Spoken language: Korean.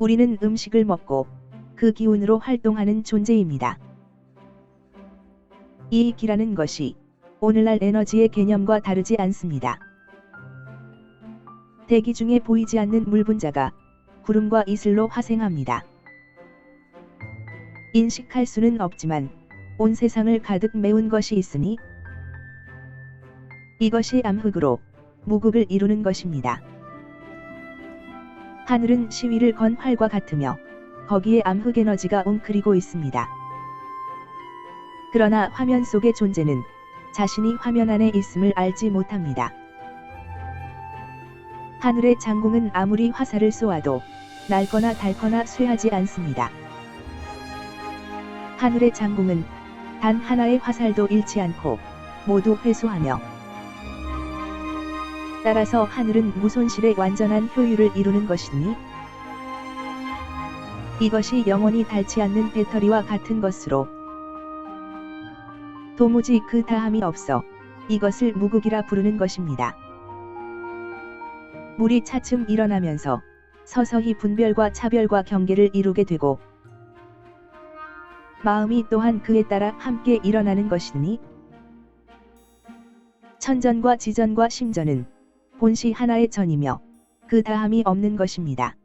우리는 음식을 먹고 그 기운으로 활동하는 존재입니다. 이 기라는 것이 오늘날 에너지의 개념과 다르지 않습니다. 대기 중에 보이지 않는 물 분자가 구름과 이슬로 화생합니다. 인식할 수는 없지만 온 세상을 가득 메운 것이 있으니 이것이 암흑으로 무극을 이루는 것입니다. 하늘은 시위를 건 활과 같으며 거기에 암흑 에너지가 웅크리고 있습니다. 그러나 화면 속의 존재는 자신이 화면 안에 있음을 알지 못합니다. 하늘의 장궁은 아무리 화살을 쏘아도 날거나 닳거나 쇠하지 않습니다. 하늘의 장궁은 단 하나의 화살도 잃지 않고 모두 회수하며 따라서 하늘은 무손실의 완전한 효율을 이루는 것이니 이것이 영원히 닳지 않는 배터리와 같은 것으로 도무지 그 다함이 없어 이것을 무극이라 부르는 것입니다. 물이 차츰 일어나면서 서서히 분별과 차별과 경계를 이루게 되고 마음이 또한 그에 따라 함께 일어나는 것이니 천전과 지전과 심전은 본시 하나의 전이며 그 다함이 없는 것입니다.